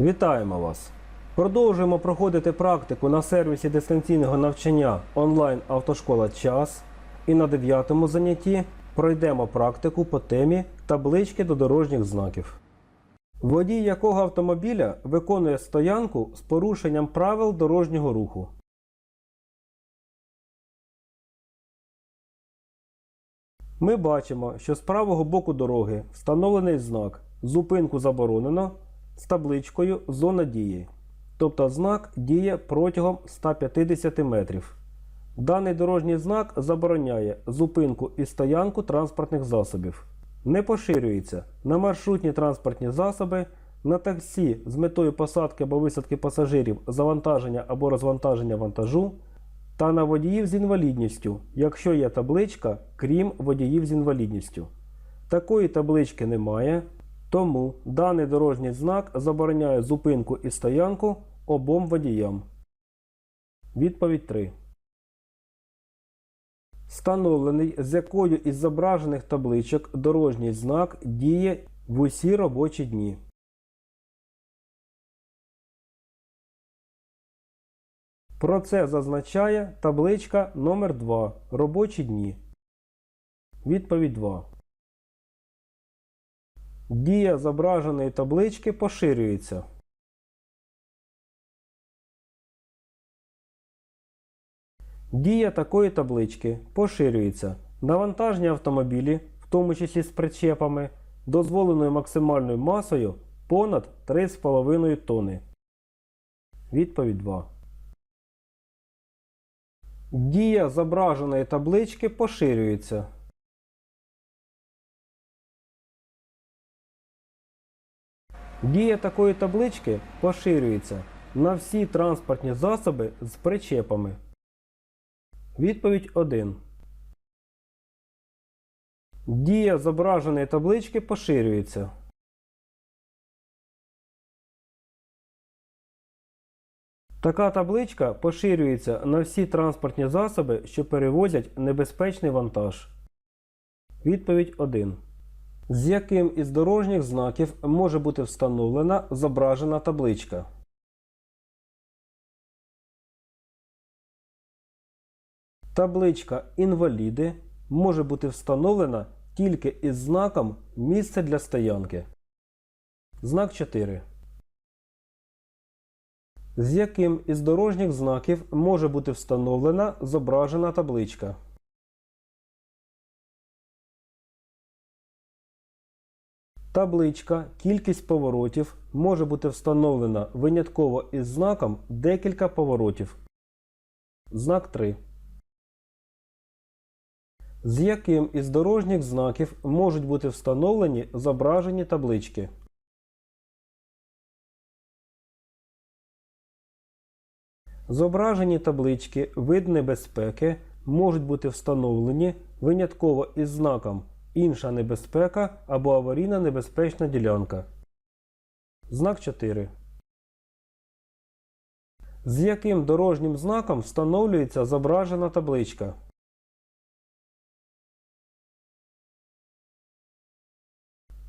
Вітаємо вас! Продовжуємо проходити практику на сервісі дистанційного навчання онлайн автошкола час. І на дев'ятому занятті пройдемо практику по темі таблички до дорожніх знаків. Водій якого автомобіля виконує стоянку з порушенням правил дорожнього руху. Ми бачимо, що з правого боку дороги встановлений знак Зупинку заборонено з табличкою Зона дії. Тобто знак діє протягом 150 метрів. Даний дорожній знак забороняє зупинку і стоянку транспортних засобів. Не поширюється на маршрутні транспортні засоби, на таксі з метою посадки або висадки пасажирів, завантаження або розвантаження вантажу, та на водіїв з інвалідністю, якщо є табличка, крім водіїв з інвалідністю. Такої таблички немає, тому даний дорожній знак забороняє зупинку і стоянку обом водіям. Відповідь 3. Встановлений, з якою із зображених табличок дорожній знак діє в усі робочі дні. Про це зазначає табличка номер 2 Робочі дні. Відповідь 2. Дія зображеної таблички поширюється. Дія такої таблички поширюється на вантажні автомобілі, в тому числі з причепами, дозволеною максимальною масою понад 3,5 тонни. Відповідь 2. Дія зображеної таблички поширюється. Дія такої таблички поширюється на всі транспортні засоби з причепами. Відповідь 1. Дія зображеної таблички поширюється. Така табличка поширюється на всі транспортні засоби, що перевозять небезпечний вантаж. Відповідь 1. З яким із дорожніх знаків може бути встановлена зображена табличка? Табличка Інваліди може бути встановлена тільки із знаком Місце для стоянки. Знак 4. З яким із дорожніх знаків може бути встановлена зображена табличка? Табличка Кількість поворотів може бути встановлена винятково із знаком декілька поворотів. Знак 3. З яким із дорожніх знаків можуть бути встановлені зображені таблички? Зображені таблички вид небезпеки можуть бути встановлені винятково із знаком Інша небезпека або аварійна небезпечна ділянка. Знак 4. З яким дорожнім знаком встановлюється зображена табличка?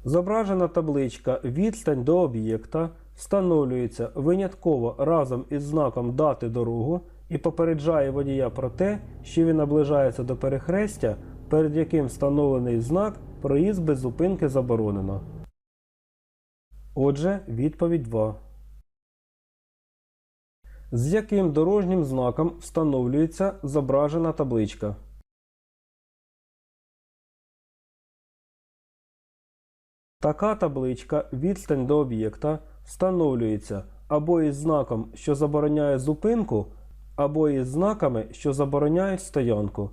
Зображена табличка Відстань до об'єкта встановлюється винятково разом із знаком дати дорогу і попереджає водія про те, що він наближається до перехрестя, перед яким встановлений знак Проїзд без зупинки заборонено. Отже, відповідь 2. З яким дорожнім знаком встановлюється зображена табличка? Така табличка відстань до об'єкта встановлюється або із знаком, що забороняє зупинку, або із знаками, що забороняють стоянку.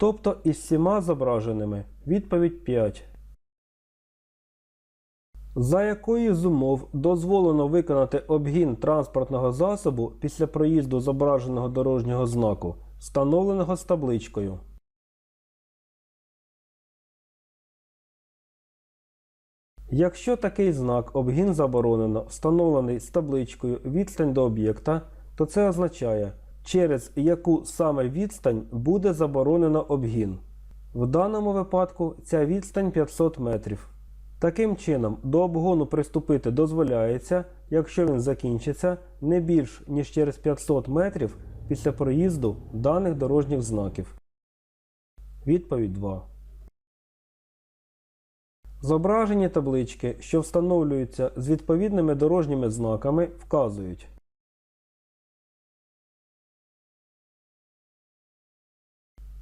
Тобто із всіма зображеними. Відповідь 5. За якої з умов дозволено виконати обгін транспортного засобу після проїзду зображеного дорожнього знаку, встановленого з табличкою? Якщо такий знак обгін заборонено встановлений з табличкою відстань до об'єкта, то це означає, через яку саме відстань буде заборонено обгін. В даному випадку ця відстань 500 метрів. Таким чином, до обгону приступити дозволяється, якщо він закінчиться не більш ніж через 500 метрів після проїзду даних дорожніх знаків. Відповідь 2. Зображені таблички, що встановлюються з відповідними дорожніми знаками, вказують.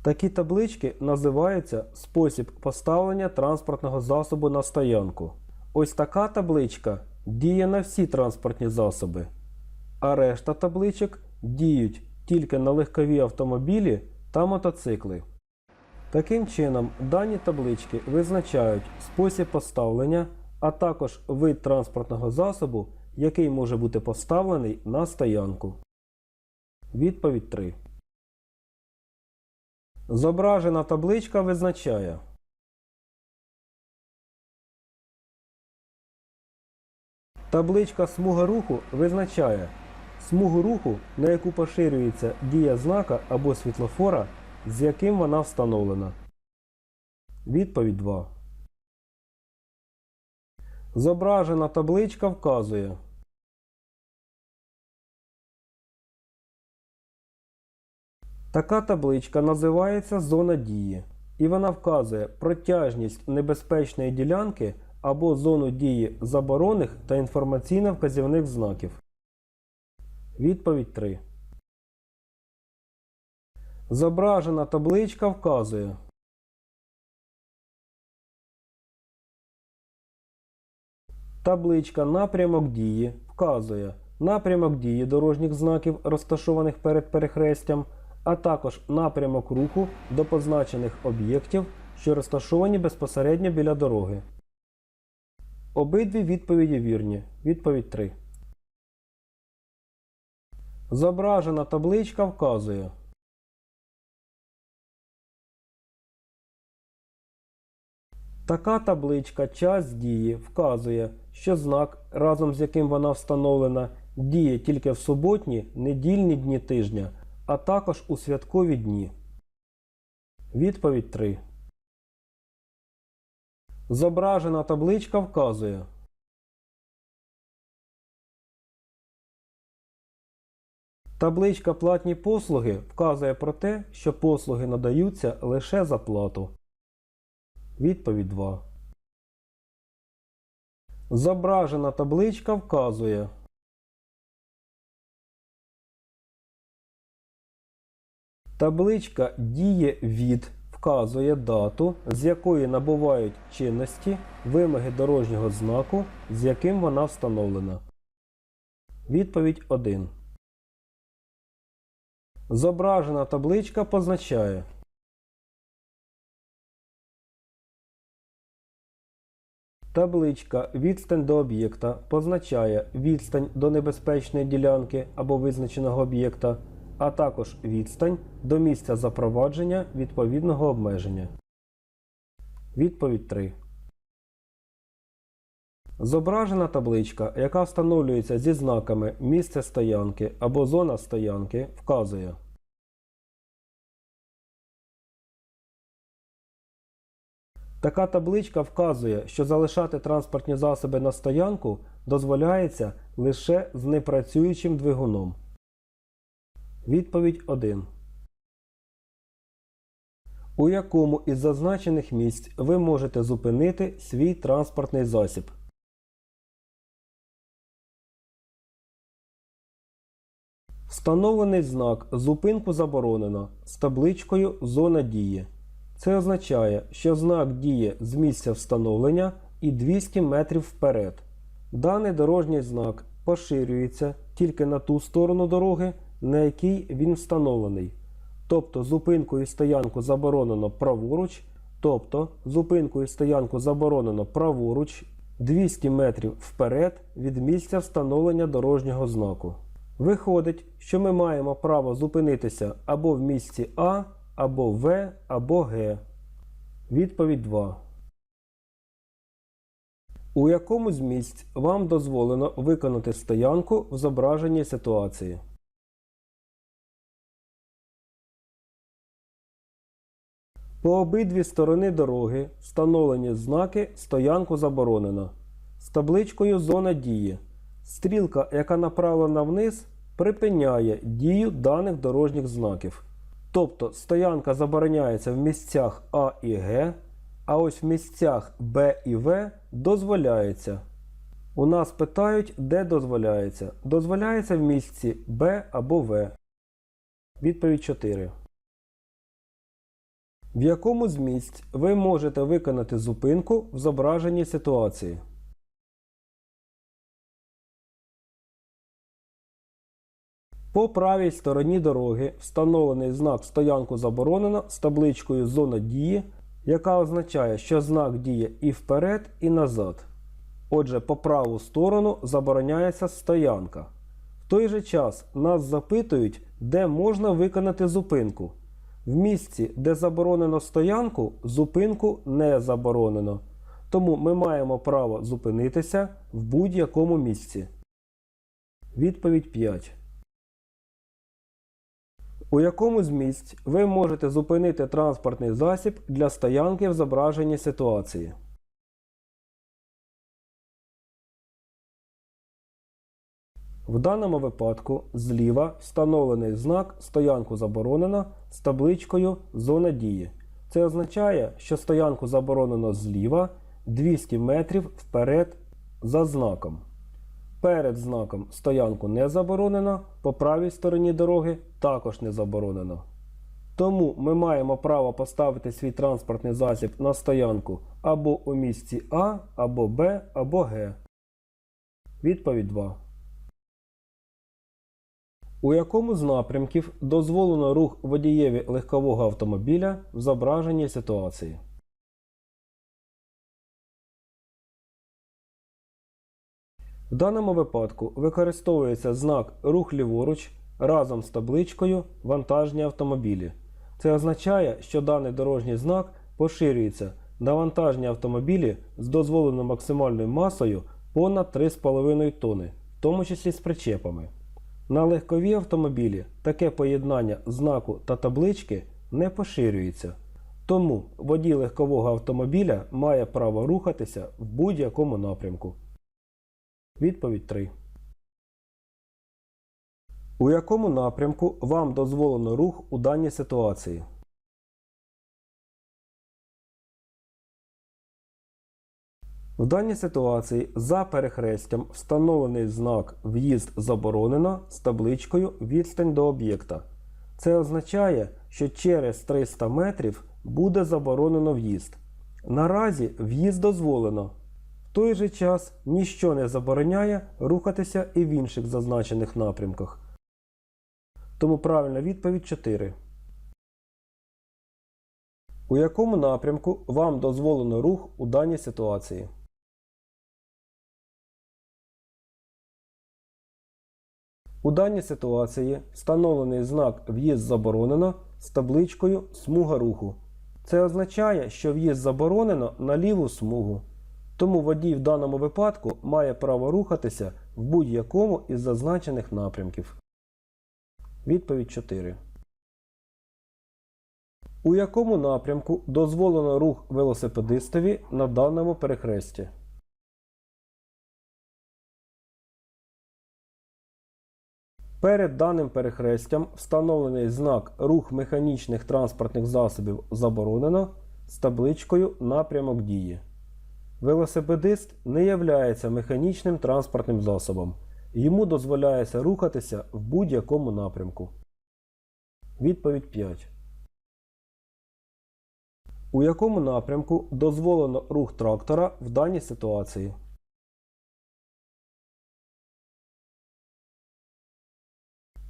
Такі таблички називаються спосіб поставлення транспортного засобу на стоянку. Ось така табличка діє на всі транспортні засоби, а решта табличок діють тільки на легкові автомобілі та мотоцикли. Таким чином, дані таблички визначають спосіб поставлення, а також вид транспортного засобу, який може бути поставлений на стоянку. Відповідь 3. Зображена табличка визначає. Табличка смуга руху визначає смугу руху, на яку поширюється дія знака або світлофора, з яким вона встановлена. Відповідь 2. Зображена табличка вказує. Така табличка називається зона дії, і вона вказує протяжність небезпечної ділянки або зону дії заборонних та інформаційно-вказівних знаків. Відповідь 3. Зображена табличка вказує. Табличка напрямок дії вказує напрямок дії дорожніх знаків, розташованих перед перехрестям, а також напрямок руху до позначених об'єктів, що розташовані безпосередньо біля дороги. Обидві відповіді вірні. Відповідь 3. Зображена табличка вказує. Така табличка час дії вказує, що знак, разом з яким вона встановлена, діє тільки в суботні, недільні дні тижня, а також у святкові дні. Відповідь 3. Зображена табличка вказує. Табличка платні послуги вказує про те, що послуги надаються лише за плату. Відповідь 2. Зображена табличка вказує. Табличка діє від вказує дату, з якої набувають чинності вимоги дорожнього знаку, з яким вона встановлена. Відповідь 1. Зображена табличка позначає. Табличка Відстань до об'єкта позначає відстань до небезпечної ділянки або визначеного об'єкта, а також відстань до місця запровадження відповідного обмеження. Відповідь 3. Зображена табличка, яка встановлюється зі знаками місце стоянки або зона стоянки, вказує. Така табличка вказує, що залишати транспортні засоби на стоянку дозволяється лише з непрацюючим двигуном. Відповідь 1. У якому із зазначених місць ви можете зупинити свій транспортний засіб? Встановлений знак Зупинку заборонено з табличкою Зона дії. Це означає, що знак діє з місця встановлення і 200 метрів вперед. Даний дорожній знак поширюється тільки на ту сторону дороги, на якій він встановлений. Тобто зупинку і стоянку заборонено праворуч, тобто зупинку і стоянку заборонено праворуч 200 метрів вперед від місця встановлення дорожнього знаку. Виходить, що ми маємо право зупинитися або в місці А, або В, або Г. Відповідь 2. У якому з місць вам дозволено виконати стоянку в зображеній ситуації? По обидві сторони дороги встановлені знаки Стоянку заборонено з табличкою Зона дії. Стрілка, яка направлена вниз, припиняє дію даних дорожніх знаків. Тобто стоянка забороняється в місцях А і Г, а ось в місцях Б і В дозволяється. У нас питають, де дозволяється. Дозволяється в місці Б або В. Відповідь 4. В якому з місць ви можете виконати зупинку в зображеній ситуації? По правій стороні дороги встановлений знак Стоянку заборонено з табличкою Зона дії, яка означає, що знак діє і вперед, і назад. Отже, по праву сторону забороняється стоянка. В той же час нас запитують, де можна виконати зупинку. В місці, де заборонено стоянку, зупинку не заборонено. Тому ми маємо право зупинитися в будь-якому місці. Відповідь 5. У якому з місць ви можете зупинити транспортний засіб для стоянки в зображеній ситуації? В даному випадку зліва встановлений знак Стоянку заборонено з табличкою Зона дії. Це означає, що стоянку заборонено зліва 200 метрів вперед за знаком. Перед знаком стоянку не заборонено, по правій стороні дороги також не заборонено. Тому ми маємо право поставити свій транспортний засіб на стоянку або у місці А, або Б, або Г. Відповідь 2. У якому з напрямків дозволено рух водієві легкового автомобіля в зображеній ситуації? В даному випадку використовується знак рух ліворуч разом з табличкою Вантажні автомобілі. Це означає, що даний дорожній знак поширюється на вантажні автомобілі з дозволеною максимальною масою понад 3,5 тонни, в тому числі з причепами. На легкові автомобілі таке поєднання знаку та таблички не поширюється. Тому водій легкового автомобіля має право рухатися в будь-якому напрямку. Відповідь 3. У якому напрямку вам дозволено рух у даній ситуації? В даній ситуації за перехрестям встановлений знак В'їзд заборонено з табличкою Відстань до об'єкта. Це означає, що через 300 метрів буде заборонено в'їзд. Наразі в'їзд дозволено. В той же час ніщо не забороняє рухатися і в інших зазначених напрямках. Тому правильна відповідь 4. У якому напрямку вам дозволено рух у даній ситуації? У даній ситуації встановлений знак В'їзд заборонено з табличкою Смуга руху. Це означає, що в'їзд заборонено на ліву смугу. Тому водій в даному випадку має право рухатися в будь-якому із зазначених напрямків. Відповідь 4. У якому напрямку дозволено рух велосипедистові на даному перехресті? Перед даним перехрестям встановлений знак Рух механічних транспортних засобів заборонено з табличкою Напрямок дії. Велосипедист не являється механічним транспортним засобом. Йому дозволяється рухатися в будь-якому напрямку. Відповідь 5. У якому напрямку дозволено рух трактора в даній ситуації?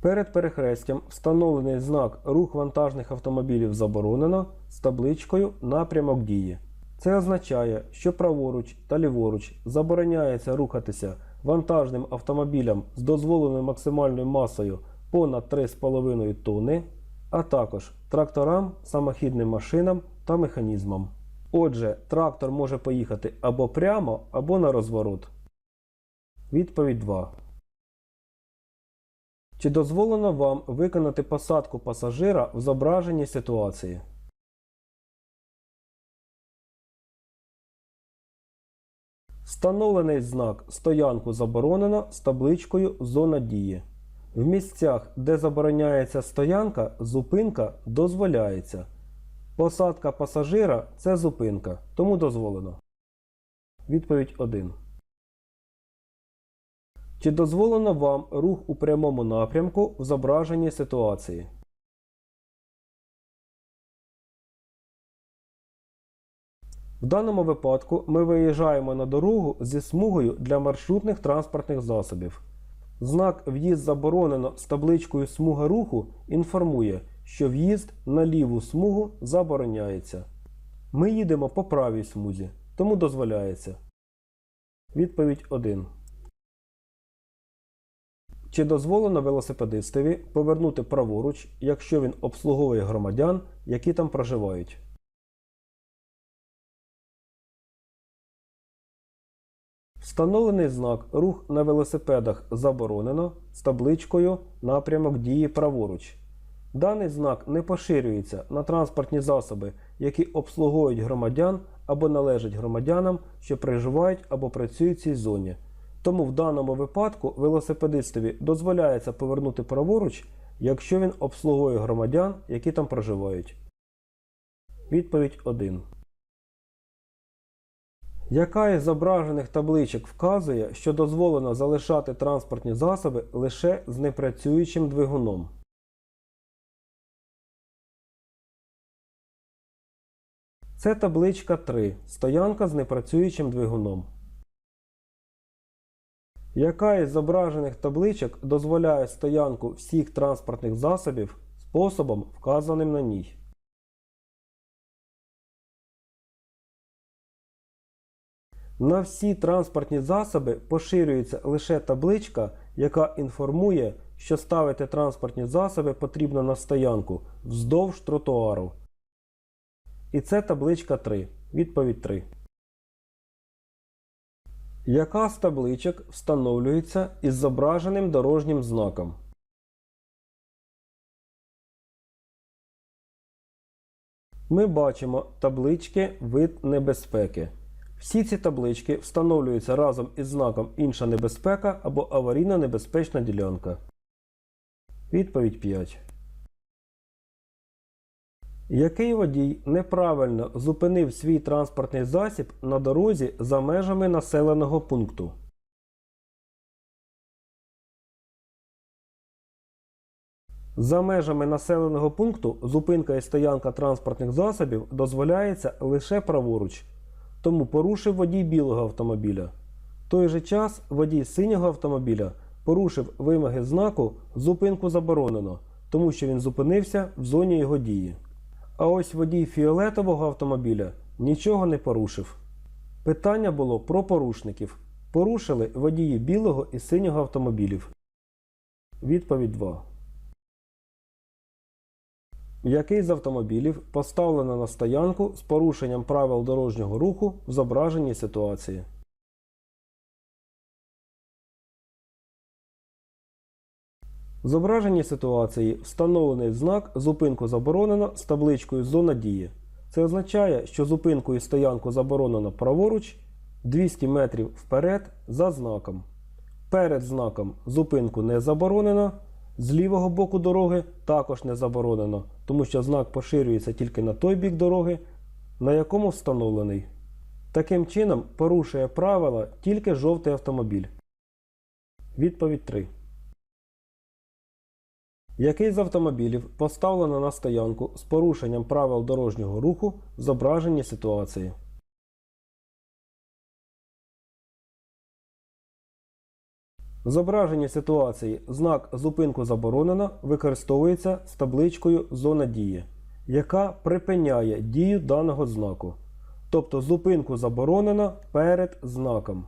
Перед перехрестям встановлений знак Рух вантажних автомобілів заборонено з табличкою Напрямок дії. Це означає, що праворуч та ліворуч забороняється рухатися вантажним автомобілям з дозволеною максимальною масою понад 3,5 тонни, а також тракторам, самохідним машинам та механізмам. Отже, трактор може поїхати або прямо, або на розворот. Відповідь 2. Чи дозволено вам виконати посадку пасажира в зображеній ситуації? Встановлений знак Стоянку заборонено з табличкою Зона дії. В місцях, де забороняється стоянка, зупинка дозволяється. Посадка пасажира це зупинка, тому дозволено. Відповідь 1. Чи дозволено вам рух у прямому напрямку в зображеній ситуації? В даному випадку ми виїжджаємо на дорогу зі смугою для маршрутних транспортних засобів. Знак В'їзд заборонено з табличкою Смуга руху інформує, що в'їзд на ліву смугу забороняється. Ми їдемо по правій смузі, тому дозволяється. Відповідь 1. Чи дозволено велосипедистові повернути праворуч, якщо він обслуговує громадян, які там проживають? Встановлений знак Рух на велосипедах заборонено з табличкою Напрямок дії праворуч. Даний знак не поширюється на транспортні засоби, які обслуговують громадян або належать громадянам, що проживають або працюють в цій зоні. Тому в даному випадку велосипедистові дозволяється повернути праворуч, якщо він обслуговує громадян, які там проживають. Відповідь 1. Яка із зображених табличок вказує, що дозволено залишати транспортні засоби лише з непрацюючим двигуном? Це табличка 3. Стоянка з непрацюючим двигуном. Яка із зображених табличок дозволяє стоянку всіх транспортних засобів способом, вказаним на ній? На всі транспортні засоби поширюється лише табличка, яка інформує, що ставити транспортні засоби потрібно на стоянку вздовж тротуару. І це табличка 3. Відповідь 3. Яка з табличок встановлюється із зображеним дорожнім знаком? Ми бачимо таблички вид небезпеки. Всі ці таблички встановлюються разом із знаком інша небезпека або аварійна небезпечна ділянка. Відповідь 5. Який водій неправильно зупинив свій транспортний засіб на дорозі за межами населеного пункту? За межами населеного пункту зупинка і стоянка транспортних засобів дозволяється лише праворуч, тому порушив водій білого автомобіля. В той же час водій синього автомобіля порушив вимоги знаку зупинку заборонено, тому що він зупинився в зоні його дії. А ось водій фіолетового автомобіля нічого не порушив. Питання було про порушників. Порушили водії білого і синього автомобілів. Відповідь 2. Який з автомобілів поставлено на стоянку з порушенням правил дорожнього руху в зображеній ситуації? В зображеній ситуації встановлений знак Зупинку заборонено з табличкою Зона дії. Це означає, що зупинку і стоянку заборонено праворуч 200 метрів вперед за знаком. Перед знаком зупинку не заборонено. З лівого боку дороги також не заборонено, тому що знак поширюється тільки на той бік дороги, на якому встановлений. Таким чином порушує правила тільки жовтий автомобіль. Відповідь 3. Який з автомобілів поставлено на стоянку з порушенням правил дорожнього руху в зображеній ситуації? В зображенні ситуації знак зупинку заборонено використовується з табличкою Зона дії, яка припиняє дію даного знаку. Тобто зупинку заборонено перед знаком.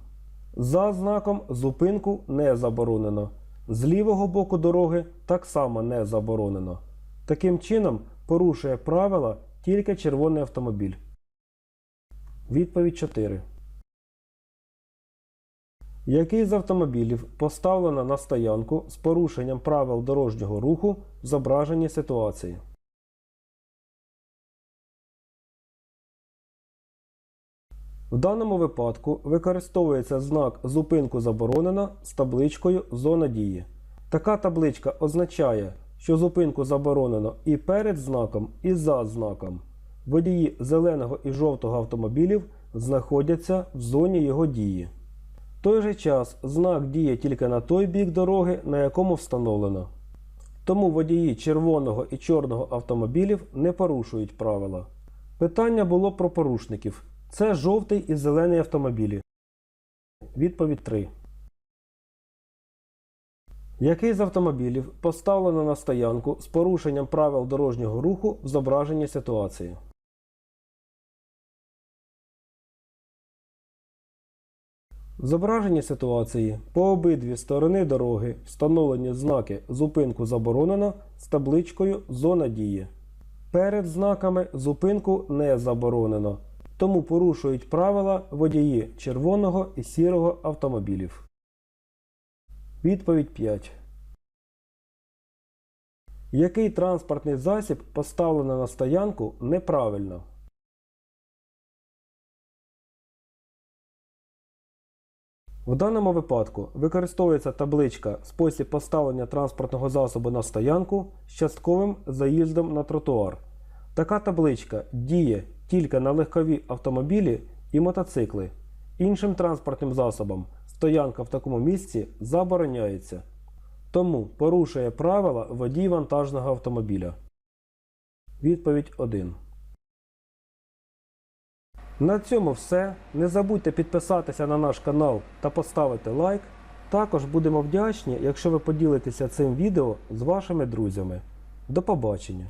За знаком зупинку не заборонено. З лівого боку дороги так само не заборонено. Таким чином порушує правила тільки червоний автомобіль. Відповідь 4. Який з автомобілів поставлено на стоянку з порушенням правил дорожнього руху в зображеній ситуації? В даному випадку використовується знак зупинку заборонено з табличкою Зона дії. Така табличка означає, що зупинку заборонено і перед знаком, і за знаком. Водії зеленого і жовтого автомобілів знаходяться в зоні його дії. В той же час знак діє тільки на той бік дороги, на якому встановлено. Тому водії червоного і чорного автомобілів не порушують правила. Питання було про порушників. Це жовтий і зелений автомобілі. Відповідь 3. Який з автомобілів поставлено на стоянку з порушенням правил дорожнього руху в зображенні ситуації? В зображенні ситуації по обидві сторони дороги встановлені знаки зупинку заборонено з табличкою Зона дії. Перед знаками зупинку не заборонено, тому порушують правила водії червоного і сірого автомобілів. Відповідь 5. Який транспортний засіб поставлено на стоянку неправильно? В даному випадку використовується табличка спосіб поставлення транспортного засобу на стоянку з частковим заїздом на тротуар. Така табличка діє тільки на легкові автомобілі і мотоцикли. Іншим транспортним засобам стоянка в такому місці забороняється. Тому порушує правила водій вантажного автомобіля. Відповідь 1. На цьому все. Не забудьте підписатися на наш канал та поставити лайк. Також будемо вдячні, якщо ви поділитеся цим відео з вашими друзями. До побачення!